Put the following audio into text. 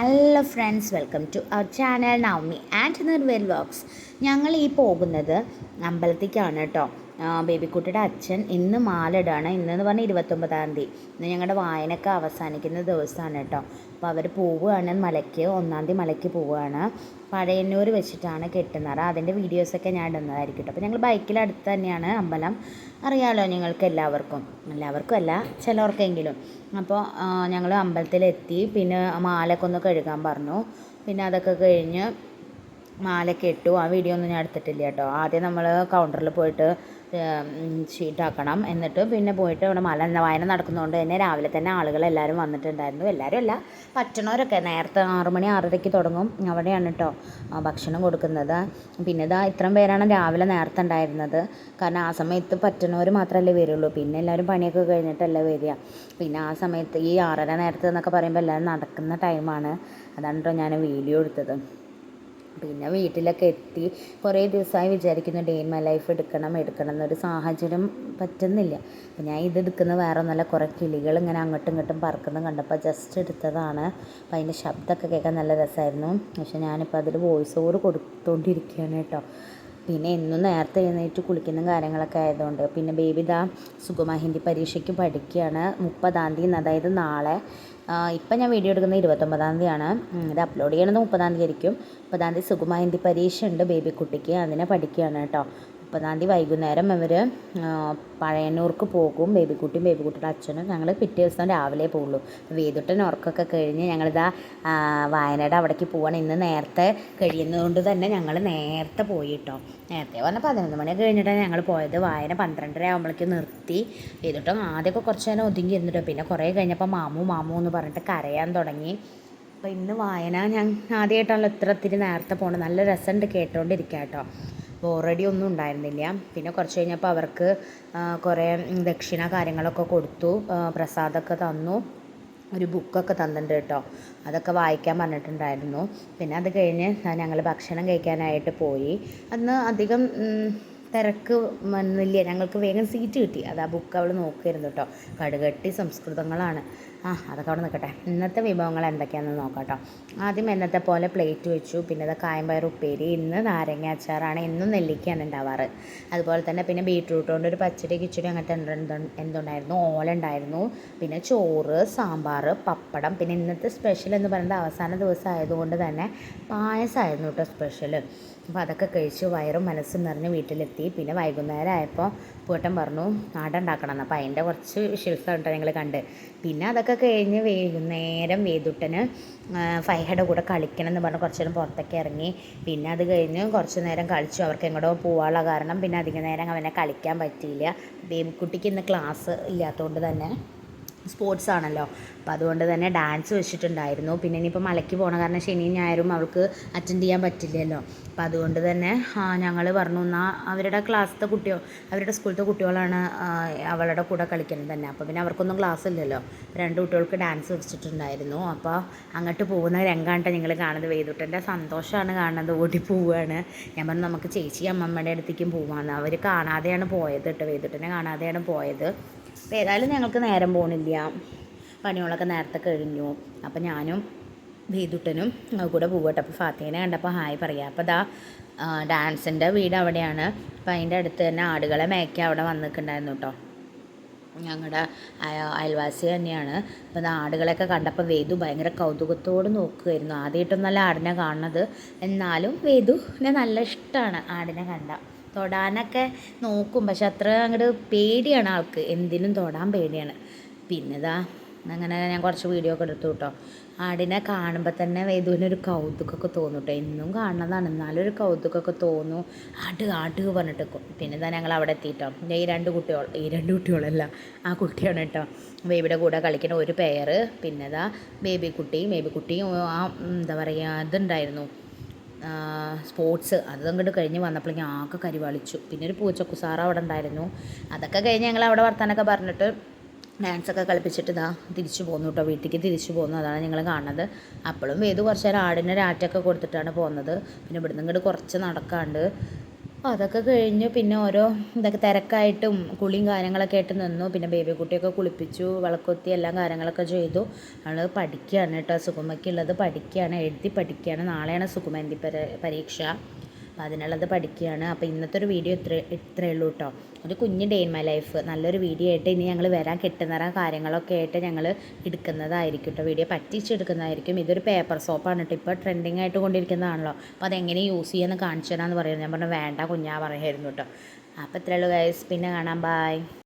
Hello friends welcome to our channel Navami and Nirvel vlogs ഞങ്ങൾ ഈ പോകുന്നത് അമ്പലത്തേക്കാണ് കേട്ടോ. ബേബിക്കുട്ടിയുടെ അച്ഛൻ ഇന്ന് മാലിടാണ് ഇന്നെന്ന് പറഞ്ഞാൽ ഇരുപത്തൊമ്പതാം തീയതി. ഇന്ന് ഞങ്ങളുടെ വായനയൊക്കെ അവസാനിക്കുന്ന ദിവസമാണ് കേട്ടോ. അപ്പോൾ അവർ പോവുകയാണ് മലയ്ക്ക് ഒന്നാം തീയതി മലയ്ക്ക് പോവുകയാണ്. പഴയന്നൂർ വെച്ചിട്ടാണ് കെട്ടുന്നത്. അതിന്റെ വീഡിയോസൊക്കെ ഞാൻ ഇടുന്നതായിരിക്കും കേട്ടോ. അപ്പോൾ ഞങ്ങൾ ബൈക്കിൽ അടുത്ത് തന്നെയാണ് അമ്പലം. അറിയാമല്ലോ ഞങ്ങൾക്ക് എല്ലാവർക്കും. എല്ലാവർക്കും അല്ല ചിലർക്കെങ്കിലും അപ്പോൾ ഞങ്ങൾ അമ്പലത്തിലെത്തി. പിന്നെ മാലയൊക്കെ ഒന്ന് കഴുകാൻ പറഞ്ഞു. പിന്നെ അതൊക്കെ കഴിഞ്ഞ് മാലയൊക്കെ ഇട്ടു. ആ വീഡിയോ ഒന്നും ഞാൻ എടുത്തിട്ടില്ല കേട്ടോ. ആദ്യം നമ്മൾ കൗണ്ടറിൽ പോയിട്ട് ഷീട്ടാക്കണം എന്നിട്ട് പിന്നെ പോയിട്ട് ഇവിടെ മല വായന നടക്കുന്നതുകൊണ്ട് തന്നെ രാവിലെ തന്നെ ആളുകൾ എല്ലാവരും വന്നിട്ടുണ്ടായിരുന്നു. എല്ലാവരും അല്ല പറ്റണവരൊക്കെ. നേരത്തെ ആറ് മണി ആറരയ്ക്ക് തുടങ്ങും. അവിടെയാണ് കേട്ടോ ഭക്ഷണം കൊടുക്കുന്നത്. പിന്നെ ഇതാ ഇത്രയും പേരാണ് രാവിലെ നേരത്തെ ഉണ്ടായിരുന്നത്. കാരണം ആ സമയത്ത് പറ്റണവർ മാത്രമല്ലേ വരുള്ളൂ. പിന്നെ എല്ലാവരും പണിയൊക്കെ കഴിഞ്ഞിട്ടല്ലേ വരിക. പിന്നെ ആ സമയത്ത് ഈ ആറര നേരത്തെ എന്നൊക്കെ പറയുമ്പോൾ എല്ലാവരും നടക്കുന്ന ടൈമാണ്. അതാണ് കേട്ടോ ഞാൻ വീഡിയോ എടുത്തത്. പിന്നെ വീട്ടിലൊക്കെ എത്തി. കുറേ ദിവസമായി വിചാരിക്കുന്നു ഡേ ഇൻ മൈ ലൈഫ് എടുക്കണം എടുക്കണം എന്നൊരു സാഹചര്യം പറ്റുന്നില്ല. അപ്പം ഞാൻ ഇതെടുക്കുന്ന വേറെ ഒന്നല്ല കുറേ കിളികൾ ഇങ്ങനെ അങ്ങോട്ടും ഇങ്ങോട്ടും പറക്കുന്നത് കണ്ടപ്പോൾ ജസ്റ്റ് എടുത്തതാണ്. അപ്പം അതിന്റെ ശബ്ദമൊക്കെ കേൾക്കാൻ നല്ല രസമായിരുന്നു. പക്ഷെ ഞാനിപ്പോൾ അതിൽ വോയിസ് ഓവർ കൊടുത്തുകൊണ്ടിരിക്കുകയാണ് കേട്ടോ. പിന്നെ എന്നും നേരത്തെ എഴുന്നേറ്റ് കുളിക്കുന്ന കാര്യങ്ങളൊക്കെ ആയതുകൊണ്ട്. പിന്നെ ബേബി ദാ സുഗമ ഹിന്ദി പരീക്ഷയ്ക്ക് പഠിക്കുകയാണ്. മുപ്പതാം തീയതി അതായത് നാളെ. ഇപ്പം ഞാൻ വീഡിയോ എടുക്കുന്നത് ഇരുപത്തൊമ്പതാം തീയതിയാണ്. ഇത് അപ്ലോഡ് ചെയ്യണത് മുപ്പതാം തീയതി ആയിരിക്കും മുപ്പതാം തീയതി സുഗമ ഹിന്ദി പരീക്ഷ ഉണ്ട് ബേബി കുട്ടിക്ക് അതിനെ പഠിക്കുകയാണ് കേട്ടോ. മുപ്പതാം തീയതി വൈകുന്നേരം അവർ പഴയന്നൂർക്ക് പോകും. ബേബിക്കുട്ടിയും ബേബിക്കുട്ടിയുടെ അച്ഛനും ഞങ്ങൾ പിറ്റേ ദിവസം രാവിലെ പോകുള്ളൂ. വേദുട്ടൻ ഉറക്കമൊക്കെ കഴിഞ്ഞ് ഞങ്ങളിതാ വായനയുടെ അവിടേക്ക് പോവാണ്. ഇന്ന് നേരത്തെ കഴിയുന്നതുകൊണ്ട് തന്നെ ഞങ്ങൾ നേരത്തെ പോയി കേട്ടോ നേരത്തെ പറഞ്ഞാൽ പതിനൊന്ന് മണിയൊക്കെ കഴിഞ്ഞിട്ടാണ് ഞങ്ങൾ പോയത്. വായന പന്ത്രണ്ടര ആകുമ്പോഴേക്കും നിർത്തി. വേദുട്ടൻ ആദ്യമൊക്കെ കുറച്ച് നേരം ഒതുങ്ങി ഇരുന്നിട്ടോ. പിന്നെ കുറേ കഴിഞ്ഞപ്പോൾ മാമു മാമു എന്ന് പറഞ്ഞിട്ട് കരയാൻ തുടങ്ങി. അപ്പോൾ ഇന്ന് വായന ഞാൻ ആദ്യമായിട്ടാണല്ലോ ഇത്ര ഒത്തിരി നേരത്തെ പോകണം നല്ല രസമുണ്ട് കേട്ടോണ്ടിരിക്കാം കേട്ടോ ബോറടി ഒന്നും ഉണ്ടായിരുന്നില്ല. പിന്നെ കുറച്ച് കഴിഞ്ഞപ്പോൾ അവർക്ക് കുറേ ദക്ഷിണ കാര്യങ്ങളൊക്കെ കൊടുത്തു. പ്രസാദമൊക്കെ തന്നു. ഒരു ബുക്കൊക്കെ തന്നിട്ടുണ്ട് കേട്ടോ. അതൊക്കെ വായിക്കാൻ പറഞ്ഞിട്ടുണ്ടായിരുന്നു. പിന്നെ അത് കഴിഞ്ഞ് ഞങ്ങൾ ഭക്ഷണം കഴിക്കാനായിട്ട് പോയി. അന്ന് അധികം തിരക്ക് വന്നില്ല. ഞങ്ങൾക്ക് വേഗം സീറ്റ് കിട്ടി. അത് ആ ബുക്ക് അവൾ നോക്കിയിരുന്നു കേട്ടോ. കടുകട്ടി സംസ്കൃതങ്ങളാണ്. ആ അതൊക്കെ അവിടെ നിൽക്കട്ടെ ഇന്നത്തെ വിഭവങ്ങൾ എന്തൊക്കെയാണെന്ന് നോക്കാം കേട്ടോ. ആദ്യം എന്നത്തെ പോലെ പ്ലേറ്റ് വെച്ചു. പിന്നെ അത് കായമ്പയർ ഉപ്പേരി ഇന്ന് നാരങ്ങ അച്ചാറാണ് ഇന്നും നെല്ലിക്കയാണ് ഉണ്ടാവാറ്. അതുപോലെ തന്നെ പിന്നെ ബീട്രൂട്ട് കൊണ്ട് ഒരു പച്ചടി കിച്ചടി അങ്ങനത്തെ എന്തുണ്ടായിരുന്നു? ഓല ഉണ്ടായിരുന്നു. പിന്നെ ചോറ് സാമ്പാർ പപ്പടം. പിന്നെ ഇന്നത്തെ സ്പെഷ്യൽ എന്ന് പറയുന്നത് അവസാന ദിവസം ആയതുകൊണ്ട് തന്നെ പായസമായിരുന്നു കേട്ടോ സ്പെഷ്യൽ അപ്പോൾ അതൊക്കെ കഴിച്ച് വയറും മനസ്സും നിറഞ്ഞ് വീട്ടിലെത്തി. പിന്നെ വൈകുന്നേരം ആയപ്പോൾ പൂട്ടൻ പറഞ്ഞു നാടുണ്ടാക്കണം എന്ന് അപ്പോൾ അതിന്റെ കുറച്ച് വിഷ്വൽസ് കേട്ടോ ഞങ്ങൾ കണ്ട്. പിന്നെ അതൊക്കെ കഴിഞ്ഞ് വൈകുന്നേരം വേദുട്ടന് ഫൈഹയുടെ കൂടെ കളിക്കണം എന്ന് പറഞ്ഞ് കുറച്ച് നേരം പുറത്തൊക്കെ ഇറങ്ങി. പിന്നെ അത് കഴിഞ്ഞ് കുറച്ച് നേരം കളിച്ചു. അവർക്ക് എങ്ങോട്ടോ പോകാനുള്ള കാരണം പിന്നെ അധിക നേരം അവനെ കളിക്കാൻ പറ്റിയില്ല. ബേബിക്കുട്ടിക്ക് ഇന്ന് ക്ലാസ് ഇല്ലാത്തതുകൊണ്ട് തന്നെ. സ്പോർട്സ് ആണല്ലോ. അപ്പോൾ അതുകൊണ്ട് തന്നെ ഡാൻസ് വെച്ചിട്ടുണ്ടായിരുന്നു. പിന്നെ ഇനിയിപ്പോൾ മലയ്ക്ക് പോകണ കാരണം ശനിയും ഞായറും അവൾക്ക് അറ്റൻഡ് ചെയ്യാൻ പറ്റില്ലല്ലോ. അപ്പോൾ അതുകൊണ്ട് തന്നെ ഞങ്ങൾ പറഞ്ഞു എന്നാൽ അവരുടെ ക്ലാസ്സിലത്തെ കുട്ടിയോ അവരുടെ സ്കൂളിലത്തെ കുട്ടികളാണ് അവളുടെ കൂടെ കളിക്കുന്നത് തന്നെ. അപ്പോൾ പിന്നെ അവർക്കൊന്നും ക്ലാസ് ഇല്ലല്ലോ. രണ്ട് കുട്ടികൾക്ക് ഡാൻസ് വെച്ചിട്ടുണ്ടായിരുന്നു. അപ്പോൾ അങ്ങോട്ട് പോകുന്ന രംഗാണ്ട നിങ്ങൾ കാണുന്നത്. വേദുട്ടന്റെ സന്തോഷമാണ് കാണുന്നത്. ഓടി പോവുകയാണ് ഞാൻ പറഞ്ഞു നമുക്ക് ചേച്ചി അമ്മമ്മയുടെ അടുത്തേക്കും പോകുകയാണ് അവർ കാണാതെയാണ് പോയത് കേട്ടോ. വേദുട്ടനെ കാണാതെയാണ് പോയത്. അപ്പോൾ ഏതായാലും ഞങ്ങൾക്ക് നേരം പോണില്ല. പണികളൊക്കെ നേരത്തെ കഴിഞ്ഞു. അപ്പോൾ ഞാനും ഭീതുട്ടനും കൂടെ പോകട്ടെ അപ്പോൾ ഫാത്തിനെ കണ്ടപ്പോൾ ഹായ് പറയാം. അപ്പോൾ ദാ ഡാൻസിന്റെ വീട് അവിടെയാണ്. അപ്പോൾ അതിന്റെ അടുത്ത് തന്നെ ആടുകളെ മേയ്ക്കാൻ അവിടെ വന്നിട്ടുണ്ടായിരുന്നു കേട്ടോ ഞങ്ങളുടെ അയൽവാസി തന്നെയാണ്. അപ്പോൾ ആടുകളെയൊക്കെ കണ്ടപ്പോൾ വേദു ഭയങ്കര കൗതുകത്തോട് നോക്കുമായിരുന്നു ആദ്യമായിട്ടൊന്നല്ല ആടിനെ കാണുന്നത്. എന്നാലും വേദുവിനെ നല്ല ഇഷ്ടമാണ് ആടിനെ കണ്ട. തൊടാനൊക്കെ നോക്കും. പക്ഷെ അത്ര അങ്ങോട്ട് പേടിയാണ് ആൾക്ക്. എന്തിനും തൊടാൻ പേടിയാണ്. പിന്നെ ഇതാ അങ്ങനെ ഞാൻ കുറച്ച് വീഡിയോ ഒക്കെ എടുത്തു കേട്ടോ ആടിനെ കാണുമ്പോൾ തന്നെ വേദുവിനൊരു കൗതുകമൊക്കെ തോന്നും കേട്ടോ എന്നും കാണുന്നതാണ്. എന്നാലും ഒരു കൗതുകമൊക്കെ തോന്നും. ആട് ആട് പറഞ്ഞിട്ട് പിന്നെ ഇതാ ഞങ്ങൾ അവിടെ എത്തിയിട്ടോ ഈ രണ്ട് കുട്ടികൾ ഈ രണ്ട് കുട്ടികളല്ല ആ കുട്ടിയാണ് കേട്ടോ ബേബിയുടെ കൂടെ കളിക്കുന്ന ഒരു പെയർ പിന്നെ ഇതാ ബേബി കുട്ടി ബേബി കുട്ടിയും ആ എന്താ പറയുക ഇതുണ്ടായിരുന്നു. സ്പോർട്സ് അത് അങ്ങോട്ട് കഴിഞ്ഞ് വന്നപ്പോഴേക്കും ആകെ കരിവാളിച്ചു. പിന്നെ ഒരു പൂച്ചക്കുസാറ അവിടെ ഉണ്ടായിരുന്നു. അതൊക്കെ കഴിഞ്ഞ് ഞങ്ങൾ അവിടെ വർത്താനൊക്കെ പറഞ്ഞിട്ട് ഡാൻസൊക്കെ കളിപ്പിച്ചിട്ട് ഇതാ തിരിച്ചു പോന്നു കേട്ടോ വീട്ടിലേക്ക് തിരിച്ചു പോന്നു. അതാണ് ഞങ്ങൾ കാണുന്നത്. അപ്പോഴും വേദു കുറച്ച് നേരം ആടിനൊരാറ്റൊക്കെ കൊടുത്തിട്ടാണ് പോകുന്നത് പിന്നെ ഇവിടുന്ന് ഇങ്ങോട്ട് കുറച്ച് നടക്കാണ്ട് അതൊക്കെ കഴിഞ്ഞു. പിന്നെ ഓരോ ഇതൊക്കെ തിരക്കായിട്ടും കുളിയും കാര്യങ്ങളൊക്കെ ആയിട്ട് നിന്നു. പിന്നെ ബേബി കുട്ടിയൊക്കെ കുളിപ്പിച്ചു വിളക്കൊത്തി എല്ലാം കാര്യങ്ങളൊക്കെ ചെയ്തു. നമ്മൾ പഠിക്കുകയാണ് കേട്ടോ. സുഗമയ്ക്കുള്ളത് പഠിക്കുകയാണ് എഴുതി പഠിക്കുകയാണ് നാളെയാണ് സുഗമന്തി പരീക്ഷ. അപ്പോൾ അതിനുള്ളത് പഠിക്കുകയാണ്. അപ്പോൾ ഇന്നത്തെ ഒരു വീഡിയോ ഇത്ര ഇത്രയേ ഉള്ളൂ കേട്ടോ ഒരു കുഞ്ഞ് ഡേ ഇൻ മൈ ലൈഫ് നല്ലൊരു വീഡിയോ ആയിട്ട് ഇനി ഞങ്ങൾ വരാൻ കിട്ടുന്ന കാര്യങ്ങളൊക്കെ ആയിട്ട് ഞങ്ങൾ എടുക്കുന്നതായിരിക്കും കേട്ടോ വീഡിയോ പറ്റിച്ചെടുക്കുന്നതായിരിക്കും. ഇതൊരു പേപ്പർ സോപ്പാണ് കേട്ടോ ഇപ്പോൾ ട്രെൻഡിങ് ആയിട്ട് കൊണ്ടിരിക്കുന്നതാണല്ലോ. അപ്പോൾ അതെങ്ങനെ യൂസ് ചെയ്യാമെന്ന് കാണിച്ചു തരാമെന്ന് പറയുന്നത് ഞാൻ പറഞ്ഞു വേണ്ട കുഞ്ഞാ പറയായിരുന്നു കേട്ടോ അപ്പോൾ ഇത്രയേ ഉള്ളൂ ഗൈസ് പിന്നെ കാണാം. ബായ്